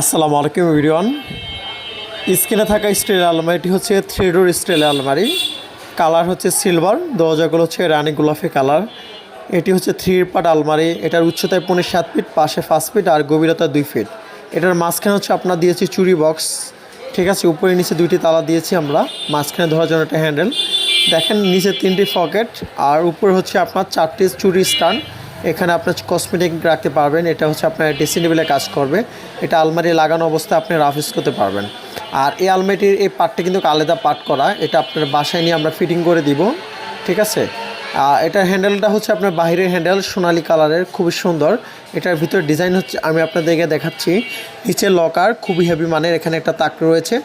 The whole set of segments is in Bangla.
আসসালামু আলাইকুম ভিডিওন স্ক্রিনে থাকা স্টিল আলমারিটি হচ্ছে থ্রি ডোর স্টিল আলমারি। কালার হচ্ছে সিলভার, দরজাগুলো হচ্ছে রানী গোলাপি কালার। এটি হচ্ছে থ্রি পার্ট আলমারি, এটার উচ্চতায় পনেরো সাত ফিট, পাশে পাঁচ ফিট আর গভীরতা দুই ফিট। এটার মাঝখানে হচ্ছে আপনার দিয়েছি চুরি বক্স। ঠিক আছে, উপরে নিচে দুইটি তালা দিয়েছি আমরা, মাঝখানে ধরার জন্য একটা হ্যান্ডেল। দেখেন, নিচে তিনটি পকেট আর উপরে হচ্ছে আপনার চারটি চুরি স্ট্যান্ড এখানে আপনার কসমেটিক রাখতে পারবেন, এটা হচ্ছে আপনার ড্রেসিং কাজ করবে। এটা আলমারি লাগানো অবস্থায় আপনি রাফিস করতে পারবেন। আর এই আলমারিটির এই পার্টটা কিন্তু আলাদা পার্ট করা, এটা আপনার বাসায় নিয়ে আমরা ফিটিং করে দিব, ঠিক আছে? এটার হ্যান্ডেলটা হচ্ছে আপনার বাইরের হ্যান্ডেল সোনালী কালারের, খুবই সুন্দর। এটার ভিতরে ডিজাইন হচ্ছে, আমি আপনাদেরকে দেখাচ্ছি। নিচে লকার খুবই হেভি মানের এখানে একটা তাক রয়েছে।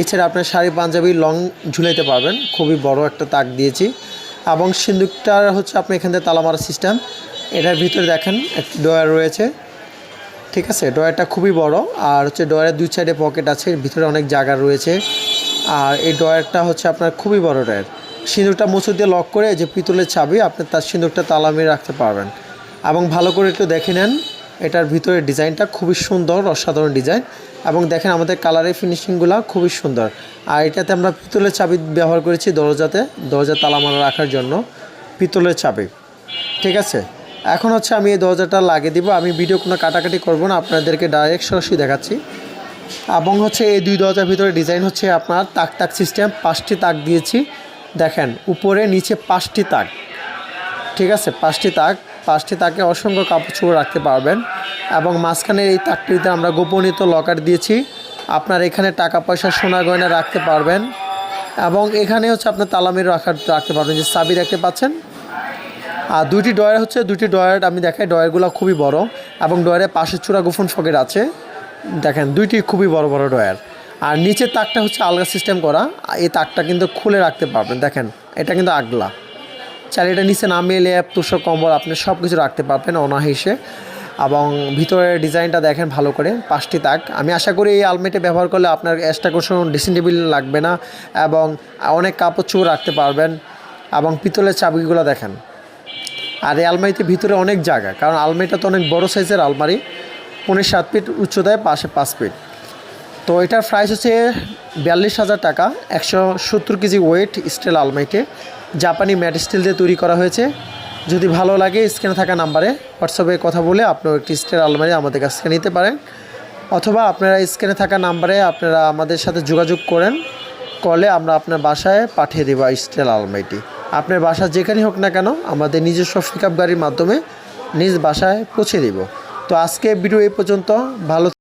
এছাড়া আপনার শাড়ি পাঞ্জাবি লং ঝুলাইতে পারবেন, খুবই বড় একটা তাক দিয়েছি। এবং সিন্দুকটার হচ্ছে আপনি এখান থেকে তালা মারা সিস্টেম এটার ভিতরে দেখেন, একটি ডয়ার রয়েছে। ঠিক আছে ডয়ারটা খুবই বড়। আর হচ্ছে ডয়ারের দুই সাইডে পকেট আছে ভিতরে অনেক জায়গা রয়েছে। আর এই ডয়ারটা হচ্ছে আপনার খুবই বড় ডয়ার সিঁদুরটা মুছু দিয়ে লক করে যে পিতলের চাবি, আপনি তার সিঁদুরটা তালা রাখতে পারবেন। এবং ভালো করে একটু দেখে নেন, এটার ভিতরে ডিজাইনটা খুবই সুন্দর, অসাধারণ ডিজাইন। এবং দেখেন আমাদের কালারের ফিনিশিংগুলো খুবই সুন্দর। আর এটাতে আমরা পিতলের চাবি ব্যবহার করেছি দরজাতে দরজা তালা মারা রাখার জন্য, পিতলের চাবি। ঠিক আছে? এখন হচ্ছে আমি এই দরজাটা লাগিয়ে দিব। আমি ভিডিও কোনো কাটাকাটি করব না, আপনাদেরকে ডাইরেক্ট সরাসরি দেখাচ্ছি। এবং হচ্ছে এই দুই দরজার ভিতরে ডিজাইন হচ্ছে আপনার তাক তাক সিস্টেম পাঁচটি তাক দিয়েছি। দেখেন, উপরে, নিচে পাঁচটি তাক। ঠিক আছে, পাঁচটি তাক। পাঁচটি তাকে অসংখ্য কাপড় চোপড় রাখতে পারবেন। এবং মাঝখানে এই তাকটিতে আমরা গোপনীয়ত লকার দিয়েছি। আপনার এখানে টাকা পয়সা সোনা গয়না রাখতে পারবেন। এবং এখানে হচ্ছে আপনার তালামির রাখার রাখতে পারবেন। যে চাবি দেখতে পাচ্ছেন আর দুইটি ডয়ার হচ্ছে, দুইটি ডয়ার আমি দেখাই ডয়ারগুলো খুবই বড় এবং ডয়ারের পাশের চূড়া গোপন ফকেট আছে। দেখেন, দুইটি খুবই বড় বড় ডয়ার আর নিচের তাকটা হচ্ছে আলগা সিস্টেম করা। এই তাকটা কিন্তু খুলে রাখতে পারবেন। দেখেন, এটা কিন্তু আগলা। চাইলে এটা নিচে নামিয়ে ল্যাপ তুষক কম্বল আপনি সব কিছু রাখতে পারবেন অনাহিসে এবং ভিতরের ডিজাইনটা দেখেন ভালো করে, পাঁচটি তাক। আমি আশা করি এই আলমেটে ব্যবহার করলে আপনার এক্সট্রা কোনো ড্রেসিং টেবিল লাগবে না এবং অনেক কাপড় চোপড় রাখতে পারবেন। এবং পিতলের চাবিগুলো দেখেন। আর এই আলমারিতে ভিতরে অনেক জায়গা, কারণ আলমারিটা তো অনেক বড় সাইজের আলমারি, পনেরো সাত ফিট উচ্চতায় পাশে পাঁচ ফিট। তো এটার প্রাইস হচ্ছে বিয়াল্লিশ হাজার টাকা, একশো সত্তর কেজি ওয়েট স্টিল আলমারিতে, জাপানি ম্যাট স্টিল দিয়ে তৈরি করা হয়েছে। যদি ভালো লাগে স্ক্রিনে থাকা নাম্বারে হোয়াটসঅ্যাপে কথা বলে আপনার একটি স্টিল আলমারি আমাদের কাছ থেকে নিতে পারেন। অথবা আপনারা স্ক্রিনে থাকা নাম্বারে আপনারা আমাদের সাথে যোগাযোগ করেন, কলে আমরা আপনার বাসায় পাঠিয়ে দেবো স্টিল আলমারিটি। আপনার বাসা যেখানেই হোক না কেন, আমাদের নিজস্ব পিক গাড়ির মাধ্যমে নিজ বাসায় পৌঁছে দেব। তো আজকে ভিডিও এই পর্যন্ত, ভালো